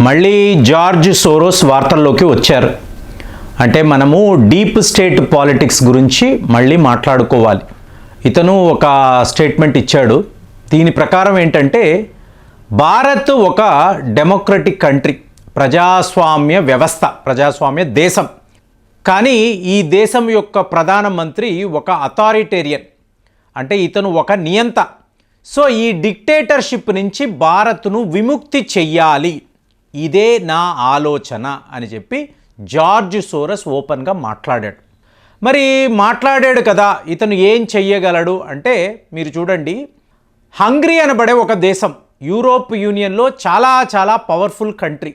మళ్ళీ George Soros వార్తల్లోకి వచ్చారు. అంటే మనము డీప్ స్టేట్ పాలిటిక్స్ గురించి మళ్ళీ మాట్లాడుకోవాలి. ఇతను ఒక స్టేట్మెంట్ ఇచ్చాడు. దీని ప్రకారం ఏంటంటే భారత్ ఒక డెమోక్రటిక్ కంట్రీ ప్రజాస్వామ్య వ్యవస్థ ప్రజాస్వామ్య దేశం. కానీ ఈ దేశం యొక్క ప్రధానమంత్రి ఒక అథారిటేరియన్. అంటే ఇతను ఒక నియంత. సో ఈ డిక్టేటర్షిప్ నుంచి భారత్ను విముక్తి చెయ్యాలి. ఇదే నా ఆలోచన అని చెప్పి జార్జ్ సోరస్ ఓపెన్గా మాట్లాడాడు. మరి మాట్లాడాడు కదా ఇతను ఏం చెయ్యగలడు అంటే మీరు చూడండి హంగ్రీ అనబడే ఒక దేశం యూరోప్ యూనియన్లో చాలా చాలా పవర్ఫుల్ కంట్రీ.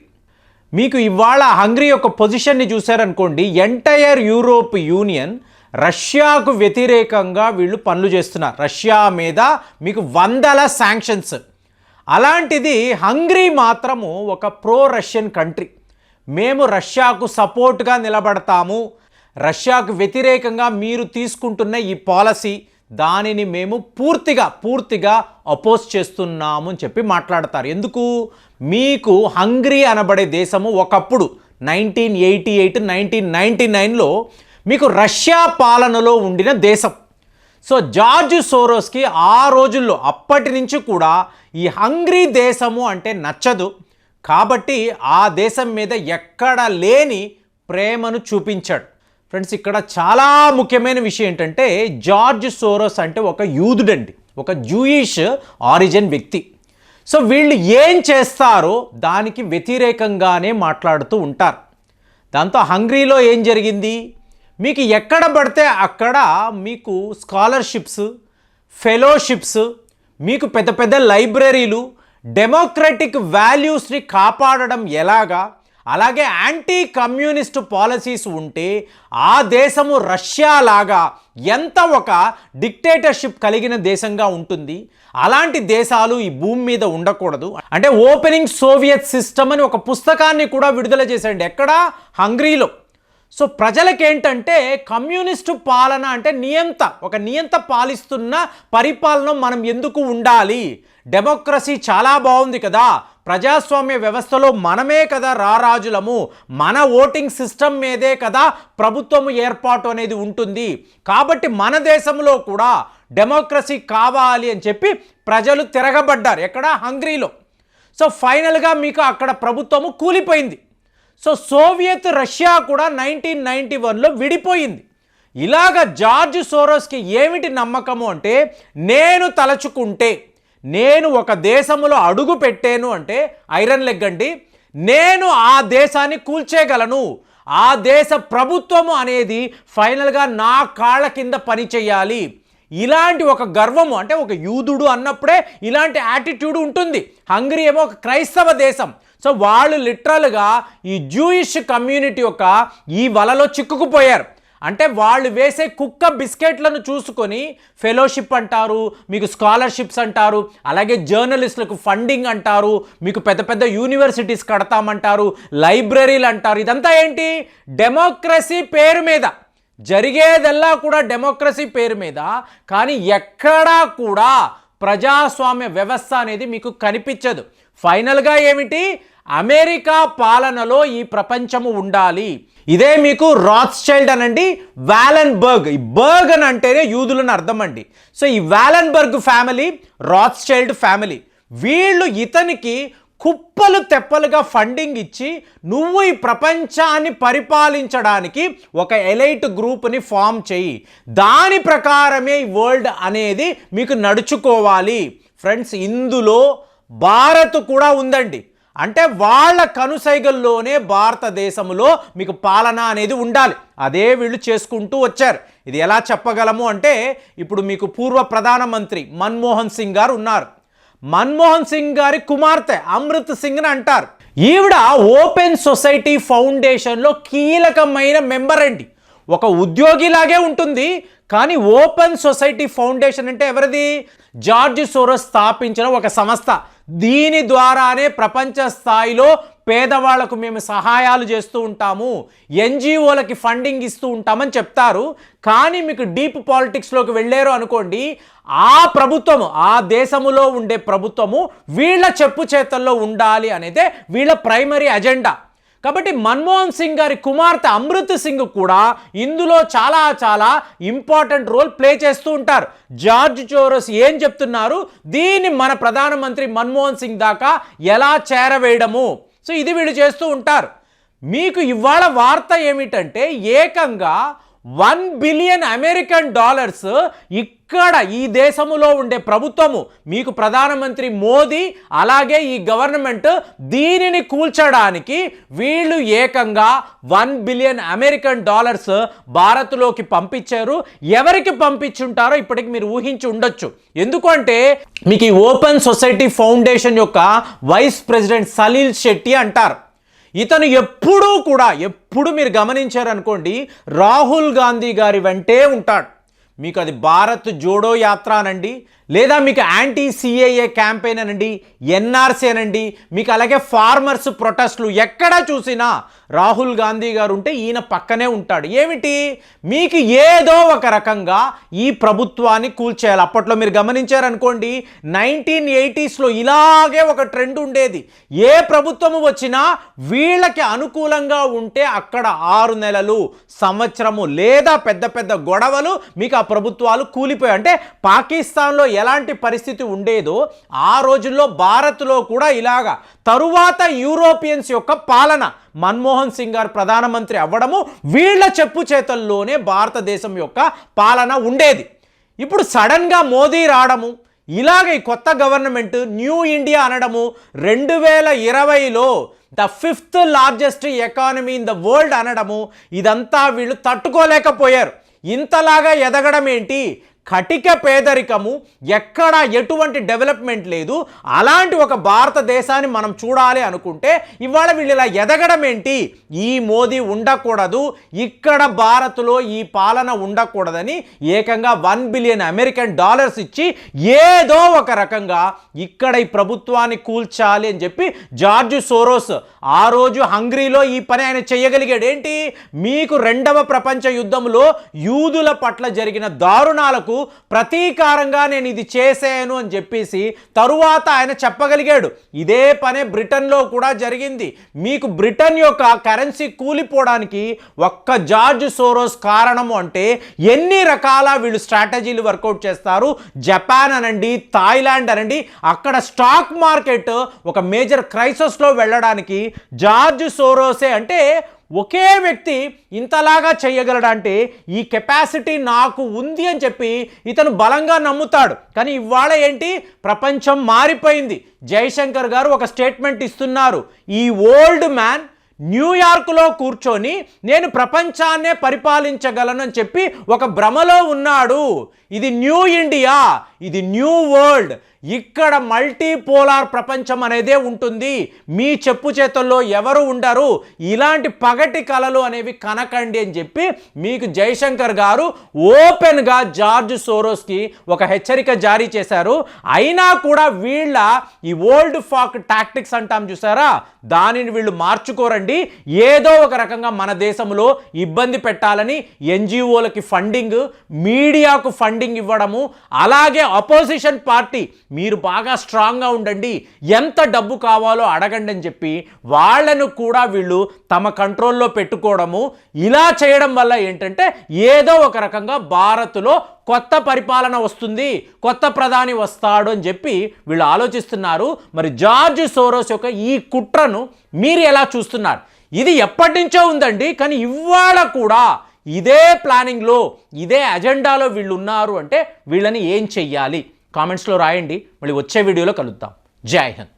మీకు ఇవాళ హంగ్రీ యొక్క పొజిషన్ని చూశారనుకోండి ఎంటైర్ యూరోప్ యూనియన్ రష్యాకు వ్యతిరేకంగా వీళ్ళు పనులు చేస్తున్నారు. రష్యా మీద మీకు వందల శాంక్షన్స్. అలాంటిది హంగ్రీ మాత్రము ఒక ప్రో రష్యన్ కంట్రీ. మేము రష్యాకు సపోర్ట్గా నిలబడతాము. రష్యాకు వ్యతిరేకంగా మీరు తీసుకుంటున్న ఈ పాలసీ దానిని మేము పూర్తిగా పూర్తిగా అపోజ్ చేస్తున్నాము అని చెప్పి మాట్లాడతారు. ఎందుకు? మీకు హంగ్రీ అనబడే దేశము ఒకప్పుడు nineteen eighty eight nineteen ninety నైన్లో మీకు రష్యా పాలనలో ఉండిన దేశం. సో జార్జ్ సోరోస్కి ఆ రోజుల్లో అప్పటి నుంచి కూడా ఈ హంగ్రీ దేశము అంటే నచ్చదు. కాబట్టి ఆ దేశం మీద ఎక్కడ లేని ప్రేమను చూపించాడు. ఫ్రెండ్స్ ఇక్కడ చాలా ముఖ్యమైన విషయం ఏంటంటే జార్జ్ సోరోస్ అంటే ఒక యూదుడండి. ఒక జూయిష్ ఆరిజిన్ వ్యక్తి. సో వీళ్ళు ఏం చేస్తారో దానికి వ్యతిరేకంగానే మాట్లాడుతూ ఉంటారు. దాంతో హంగ్రీలో ఏం జరిగింది? మీకు ఎక్కడ పడితే అక్కడ మీకు స్కాలర్షిప్స్ ఫెలోషిప్స్ మీకు పెద్ద పెద్ద లైబ్రరీలు డెమోక్రటిక్ వాల్యూస్ని కాపాడడం ఎలాగా? అలాగే యాంటీ కమ్యూనిస్ట్ పాలసీస్ ఉంటే ఆ దేశము రష్యా లాగా ఎంత ఒక డిక్టేటర్షిప్ కలిగిన దేశంగా ఉంటుంది? అలాంటి దేశాలు ఈ భూమి మీద ఉండకూడదు. అంటే ఓపెనింగ్ సోవియట్ సిస్టమ్ అని ఒక పుస్తకాన్ని కూడా విడుదల చేశాడు ఎక్కడ? హంగ్రీలో. సో ప్రజలకేంటంటే కమ్యూనిస్టు పాలన అంటే నియంత ఒక నియంత పాలిస్తున్న పరిపాలన మనం ఎందుకు ఉండాలి? డెమోక్రసీ చాలా బాగుంది కదా. ప్రజాస్వామ్య వ్యవస్థలో మనమే కదా రారాజులము. మన ఓటింగ్ సిస్టమ్ మీదే కదా ప్రభుత్వం ఏర్పాటు అనేది ఉంటుంది. కాబట్టి మన దేశంలో కూడా డెమోక్రసీ కావాలి అని చెప్పి ప్రజలు తిరగబడ్డారు. ఎక్కడ? హంగ్రీలో. సో ఫైనల్గా మీకు అక్కడ ప్రభుత్వము కూలిపోయింది. సో సోవియత్ రష్యా కూడా నైన్టీన్ నైంటీ వన్లో విడిపోయింది. ఇలాగ జార్జ్ సోరోస్కి ఏమిటి నమ్మకము అంటే నేను తలచుకుంటే నేను ఒక దేశంలో అడుగు పెట్టాను అంటే ఐరన్ లెగ్ అండి నేను ఆ దేశాన్ని కూల్చేయగలను ఆ దేశ ప్రభుత్వము అనేది ఫైనల్గా నా కాళ్ళ కింద పని చేయాలి ఇలాంటి ఒక గర్వము అంటే ఒక యూదుడు అన్నప్పుడే ఇలాంటి యాటిట్యూడ్ ఉంటుంది. హంగరీ ఏమో ఒక క్రైస్తవ దేశం. సో వాళ్ళు లిటరల్గా ఈ జూయిష్ కమ్యూనిటీ యొక్క ఈ వలలో చిక్కుకుపోయారు. అంటే వాళ్ళు వేసే కుక్క బిస్కెట్లను చూసుకొని ఫెలోషిప్ అంటారు మీకు స్కాలర్షిప్స్ అంటారు అలాగే జర్నలిస్టులకు ఫండింగ్ అంటారు మీకు పెద్ద పెద్ద యూనివర్సిటీస్ కడతామంటారు లైబ్రరీలు అంటారు. ఇదంతా ఏంటి? డెమోక్రసీ పేరు మీద. జరిగేదెల్లా కూడా డెమోక్రసీ పేరు మీద కానీ ఎక్కడా కూడా ప్రజాస్వామ్య వ్యవస్థ అనేది మీకు కనిపించదు. ఫైనల్గా ఏమిటి? అమెరికా పాలనలో ఈ ప్రపంచము ఉండాలి. ఇదే మీకు రాత్స్ చైల్డ్ అనండి వ్యాలన్బర్గ్ ఈ బర్గ్ అని అంటేనే యూదులను అర్థం అండి సో ఈ Wallenberg family Rothschild family వీళ్ళు ఇతనికి కుప్పలు తెప్పలుగా ఫండింగ్ ఇచ్చి నువ్వు ఈ ప్రపంచాన్ని పరిపాలించడానికి ఒక ఎలైట్ గ్రూప్ని ఫామ్ చేయి. దాని ప్రకారమే ఈ వరల్డ్ అనేది మీకు నడుచుకోవాలి. ఫ్రెండ్స్ ఇందులో భారత్ కూడా ఉందండి. అంటే వాళ్ళ కనుసైగల్లోనే భారతదేశంలో మీకు పాలన అనేది ఉండాలి. అదే వీళ్ళు చేసుకుంటూ వచ్చారు. ఇది ఎలా చెప్పగలము అంటే ఇప్పుడు మీకు పూర్వ ప్రధానమంత్రి మన్మోహన్ సింగ్ గారు ఉన్నారు. మన్మోహన్ సింగ్ గారి కుమార్తె అమృత్ సింగ్ని అంటారు. ఈవిడ ఓపెన్ సొసైటీ ఫౌండేషన్లో కీలకమైన మెంబర్ అండి. ఒక ఉద్యోగిలాగే ఉంటుంది కానీ ఓపెన్ సొసైటీ ఫౌండేషన్ అంటే ఎవరిది? జార్జ్ సోరస్ స్థాపించిన ఒక సంస్థ. దీని ద్వారానే ప్రపంచ స్థాయిలో పేదవాళ్ళకు మేము సహాయాలు చేస్తూ ఉంటాము ఎన్జిఓలకి ఫండింగ్ ఇస్తూ ఉంటామని చెప్తారు. కానీ మీకు డీప్ పాలిటిక్స్లోకి వెళ్ళారు అనుకోండి ఆ ప్రభుత్వము ఆ దేశములో ఉండే ప్రభుత్వము వీళ్ళ చెప్పు చేతల్లో ఉండాలి అనేదే వీళ్ళ ప్రైమరీ అజెండా. కాబట్టి మన్మోహన్ సింగ్ గారి కుమార్తె అమృత్ సింగ్ కూడా ఇందులో చాలా చాలా ఇంపార్టెంట్ రోల్ ప్లే చేస్తూ ఉంటారు. జార్జ్ చోరస్ ఏం చెప్తున్నారు? దీన్ని మన ప్రధానమంత్రి మన్మోహన్ సింగ్ దాకా ఎలా చేరవేయడము? సో ఇది వీళ్ళు చేస్తూ ఉంటారు. మీకు ఇవాళ వార్త ఏమిటంటే ఏకంగా వన్ బిలియన్ అమెరికన్ డాలర్స్ ఇక్కడ ఈ దేశములో ఉండే ప్రభుత్వము మీకు ప్రధానమంత్రి మోదీ అలాగే ఈ గవర్నమెంట్ దీనిని కూల్చడానికి వీళ్ళు ఏకంగా వన్ బిలియన్ అమెరికన్ డాలర్స్ భారత్లోకి పంపించారు. ఎవరికి పంపించుంటారో ఇప్పటికి మీరు ఊహించి ఉండొచ్చు. ఎందుకంటే మీకు ఈ ఓపెన్ సొసైటీ ఫౌండేషన్ యొక్క వైస్ ప్రెసిడెంట్ సలీల్ శెట్టి అంటారు. ఇతను ఎప్పుడూ కూడా ఎప్పుడు మీరు గమనించారనుకోండి రాహుల్ గాంధీ గారి వెంటే ఉంటాడు. మీకు అది భారత్ జోడో యాత్ర అనండి. లేదా మీకు యాంటీ సిఏఏ క్యాంపెయిన్ అనండి ఎన్ఆర్సీ అనండి మీకు అలాగే ఫార్మర్స్ ప్రొటెస్ట్లు ఎక్కడ చూసినా రాహుల్ గాంధీ గారు ఉంటే ఈయన పక్కనే ఉంటాడు. ఏమిటి? మీకు ఏదో ఒక రకంగా ఈ ప్రభుత్వాన్ని కూల్చేయాలి. అప్పట్లో మీరు గమనించారనుకోండి నైన్టీన్ ఎయిటీస్లో ఇలాగే ఒక ట్రెండ్ ఉండేది. ఏ ప్రభుత్వము వచ్చినా వీళ్ళకి అనుకూలంగా ఉంటే అక్కడ ఆరు నెలలు సంవత్సరము లేదా పెద్ద పెద్ద గొడవలు మీకు ఆ ప్రభుత్వాలు కూలిపోయాయి. అంటే పాకిస్తాన్లో ఎలాంటి పరిస్థితి ఉండేదో ఆ రోజుల్లో భారత్లో కూడా ఇలాగా తరువాత యూరోపియన్స్ యొక్క పాలన మన్మోహన్ సింగ్ గారు ప్రధానమంత్రి అవ్వడము వీళ్ళ చెప్పు చేతల్లోనే భారతదేశం యొక్క పాలన ఉండేది. ఇప్పుడు సడన్గా మోదీ రావడము ఇలాగ ఈ కొత్త గవర్నమెంట్ న్యూ ఇండియా అనడము రెండు వేల ఇరవైలో the fifth largest economy in the world అనడము ఇదంతా వీళ్ళు తట్టుకోలేకపోయారు. ఇంతలాగా ఎదగడం ఏంటి కటిక పేదరికము ఎక్కడ ఎటువంటి డెవలప్మెంట్ లేదు. అలాంటి ఒక భారతదేశాన్ని మనం చూడాలి అనుకుంటే ఇవాళ వీళ్ళు ఇలా ఎదగడం ఏంటి? ఈ మోదీ ఉండకూడదు ఇక్కడ భారత్లో ఈ పాలన ఉండకూడదని ఏకంగా వన్ బిలియన్ అమెరికన్ డాలర్స్ ఇచ్చి ఏదో ఒక రకంగా ఇక్కడ ఈ ప్రభుత్వాన్ని కూల్చాలి అని చెప్పి జార్జ్ సోరోస్ ఆ రోజు హంగ్రీలో ఈ పని ఆయన చేయగలిగాడు. ఏంటి? మీకు రెండవ ప్రపంచ యుద్ధంలో యూదుల పట్ల జరిగిన దారుణాలకు ప్రతీకారంగా నేను ఇది చేశాను అని చెప్పేసి తరువాత ఆయన చెప్పగలిగాడు. ఇదే పనే బ్రిటన్లో కూడా జరిగింది. మీకు బ్రిటన్ యొక్క కరెన్సీ కూలిపోవడానికి ఒక్క జార్జ్ సోరోస్ కారణము అంటే ఎన్ని రకాల వీళ్ళు స్ట్రాటజీలు వర్కౌట్ చేస్తారు? జపాన్ అనండి థాయిలాండ్ అనండి అక్కడ స్టాక్ మార్కెట్ ఒక మేజర్ క్రైసిస్లో వెళ్ళడానికి జార్జ్ సోరోసే అంటే ఒకే వ్యక్తి ఇంతలాగా చేయగలడంటే ఈ కెపాసిటీ నాకు ఉంది అని చెప్పి ఇతను బలంగా నమ్ముతాడు. కానీ ఇవాళ ఏంటి? ప్రపంచం మారిపోయింది. జయశంకర్ గారు ఒక స్టేట్మెంట్ ఇస్తున్నారు. ఈ ఓల్డ్ మ్యాన్ న్యూయార్క్లో కూర్చొని నేను ప్రపంచాన్నే పరిపాలించగలను అని చెప్పి ఒక భ్రమలో ఉన్నాడు. ఇది న్యూ ఇండియా ఇది న్యూ వరల్డ్. ఇక్కడ మల్టీపోలార్ ప్రపంచం అనేదే ఉంటుంది. మీ చెప్పు చేతుల్లో ఎవరు ఉండరు. ఇలాంటి పగటి కళలు అనేవి కనకండి అని చెప్పి మీకు జయశంకర్ గారు ఓపెన్గా జార్జ్ సోరోస్కి ఒక హెచ్చరిక జారీ చేశారు. అయినా కూడా వీళ్ళ ఈ ఓల్డ్ ఫాక్ టాక్టిక్స్ అంటాం చూసారా? దానిని వీళ్ళు మార్చుకోరండి. ఏదో ఒక రకంగా మన దేశంలో ఇబ్బంది పెట్టాలని ఎన్జిఓలకి ఫండింగ్ మీడియాకు ఫండింగ్ ఇవ్వడము అలాగే అపోజిషన్ పార్టీ మీరు బాగా స్ట్రాంగ్గా ఉండండి. ఎంత డబ్బు కావాలో అడగండి అని చెప్పి వాళ్ళను కూడా వీళ్ళు తమ కంట్రోల్లో పెట్టుకోవడము ఇలా చేయడం వల్ల ఏంటంటే ఏదో ఒక రకంగా భారత్లో కొత్త పరిపాలన వస్తుంది కొత్త ప్రధాని వస్తాడు అని చెప్పి వీళ్ళు ఆలోచిస్తున్నారు. మరి జార్జ్ సోరోస్ యొక్క ఈ కుట్రను మీరు ఎలా చూస్తున్నారు? ఇది ఎప్పటి నుంచో ఉందండి కానీ ఇవాళ కూడా ఇదే ప్లానింగ్లో ఇదే అజెండాలో వీళ్ళు ఉన్నారు అంటే వీళ్ళని ఏం చెయ్యాలి? కామెంట్స్లో రాయండి మళ్ళీ వచ్చే వీడియోలో కలుద్దాం. జై హింద్.